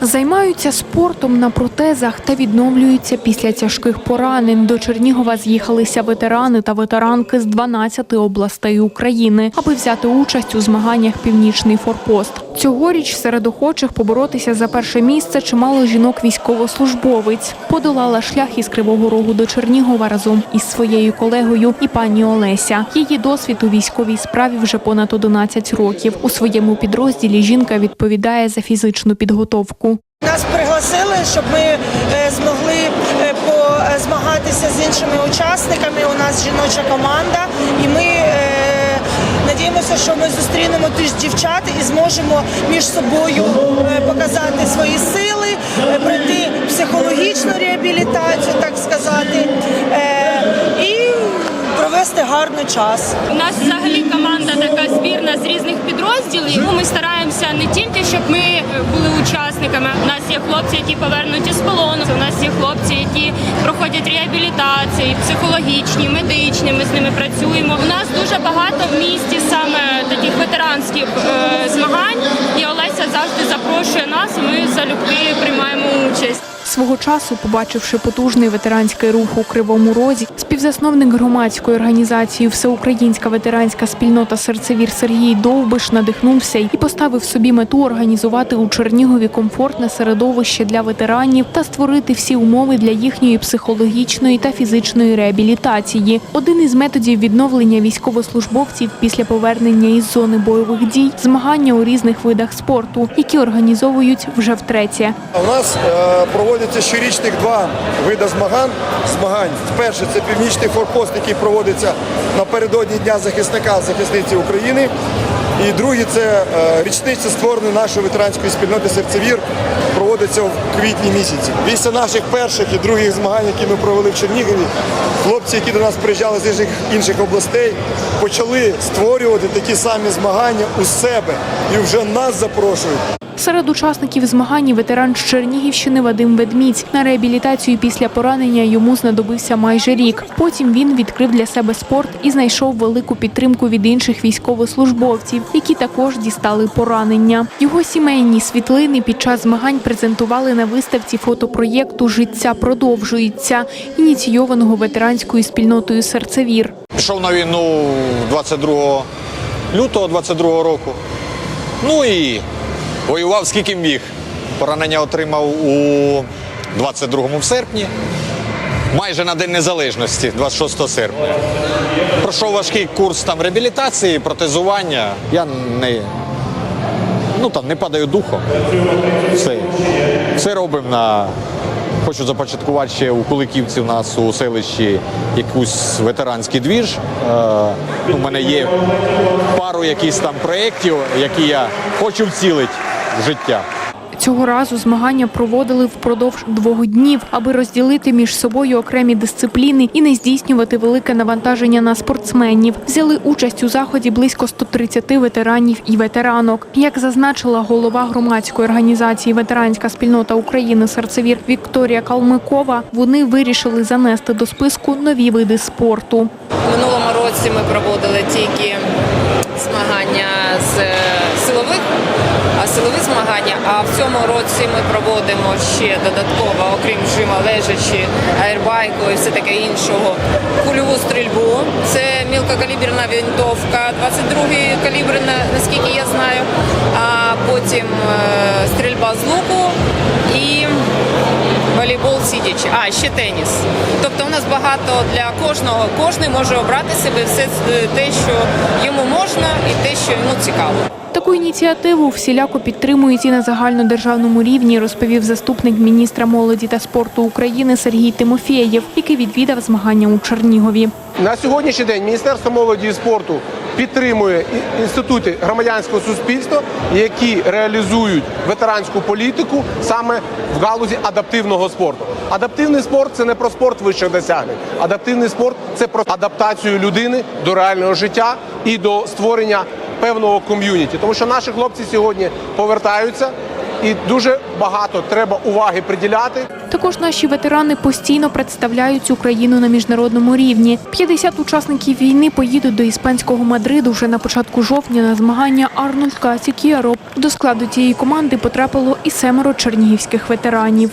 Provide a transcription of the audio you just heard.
Займаються спортом на протезах та відновлюються після тяжких поранень. До Чернігова з'їхалися ветерани та ветеранки з 12 областей України, аби взяти участь у змаганнях Північний форпост. Цьогоріч серед охочих поборотися за перше місце чимало жінок військовослужбовиць. Подолала шлях із Кривого Рогу до Чернігова разом із своєю колегою і пані Олеся. Її досвід у військовій справі вже понад 11 років. У своєму підрозділі жінка відповідає за фізичну підготовку. Нас пригласили, щоб ми е, змогли е, позмагатися з іншими учасниками. У нас жіноча команда, і е, що ми зустрінемо теж дівчат і зможемо між собою е, показати свої сили, е, пройти психологічну реабілітацію, так сказати, е, і провести гарний час. У нас взагалі команда така збірна з різних підрозділів. Ми стараємося не тільки, щоб ми були учасниками. У нас є хлопці, які повернуті з полону. У нас є хлопці, які проходять реабілітації, психологічні, медичні. Ми з ними працюємо. У нас дуже багато в місті саме таких ветеранських е, змагань. І Олеся завжди запрошує нас. і Ми залюбки приймаємо участь. Свого часу, побачивши потужний ветеранський рух у Кривому Розі, співзасновник громадської організації Всеукраїнська ветеранська спільнота серцевір Сергій Довбиш надихнувся і поставив собі мету організувати у Чернігові комфортне середовище для ветеранів та створити всі умови для їхньої психологічної та фізичної реабілітації. Один із методів відновлення військовослужбовців після повернення із зони бойових дій змагання у різних видах спорту, які організовують вже втретє. У нас е, проводяться щорічних два види змагань. змагань. Перше це північний форпост, який проводиться напередодні Дня захисника захисниці України. І другий це е, річниця створення нашої ветеранської спільноти серцевір проводиться в квітні місяці. Після наших перших і других змагань, які ми провели в Чернігові, хлопці, які до нас приїжджали з інших, інших областей, почали створювати такі самі змагання у себе і вже нас запрошують. Серед учасників змагань ветеран з Чернігівщини Вадим Ведмідь. На реабілітацію після поранення йому знадобився майже рік. Потім він відкрив для себе спорт і знайшов велику підтримку від інших військовослужбовців, які також дістали поранення. Його сімейні світлини під час змагань презентували на виставці фотопроєкту Життя продовжується, ініційованого ветеранською спільнотою серцевір. Пішов на війну 22 лютого 22 року. Ну і воював скільки міг. Поранення отримав у 22 серпні, майже на День Незалежності, 26 серпня. Пройшов важкий курс там реабілітації, протезування. Я не, ну, там, не падаю духом. Все, все робимо на. Хочу започаткувати ще у Куликівці у нас у селищі якусь ветеранський двіж. Е, ну, у мене є пару якісь там проєктів, які я хочу вцілити життя. Цього разу змагання проводили впродовж двох днів, аби розділити між собою окремі дисципліни і не здійснювати велике навантаження на спортсменів. Взяли участь у заході близько 130 ветеранів і ветеранок. Як зазначила голова громадської організації Ветеранська спільнота України серцевір Вікторія Калмикова, вони вирішили занести до списку нові види спорту. Минулому році ми проводили тільки змагання з силові змагання. А в цьому році ми проводимо ще додатково, окрім жима лежачі, аербайку і все таке іншого. Кульову стрільбу. Це мілкокаліберна винтовка, 22-й калібр, наскільки я знаю. А потім е, стрільба з луку і волейбол сидячи. А, ще теніс. Тобто у нас багато для кожного. Кожний може обрати себе все е, те, що йому можна, і те, що йому цікаво. Таку ініціативу всіляко підтримують і на загальнодержавному рівні, розповів заступник міністра молоді та спорту України Сергій Тимофєєв, який відвідав змагання у Чернігові. На сьогоднішній день Міністерство молоді і спорту підтримує інститути громадянського суспільства, які реалізують ветеранську політику саме в галузі адаптивного спорту. Адаптивний спорт це не про спорт вищих досягнень. Адаптивний спорт це про адаптацію людини до реального життя і до створення певного ком'юніті. Тому що наші хлопці сьогодні повертаються і дуже багато треба уваги приділяти. Також наші ветерани постійно представляють Україну на міжнародному рівні. 50 учасників війни поїдуть до іспанського Мадриду вже на початку жовтня на змагання Арнольд Касі Кіароп. До складу цієї команди потрапило і семеро чернігівських ветеранів.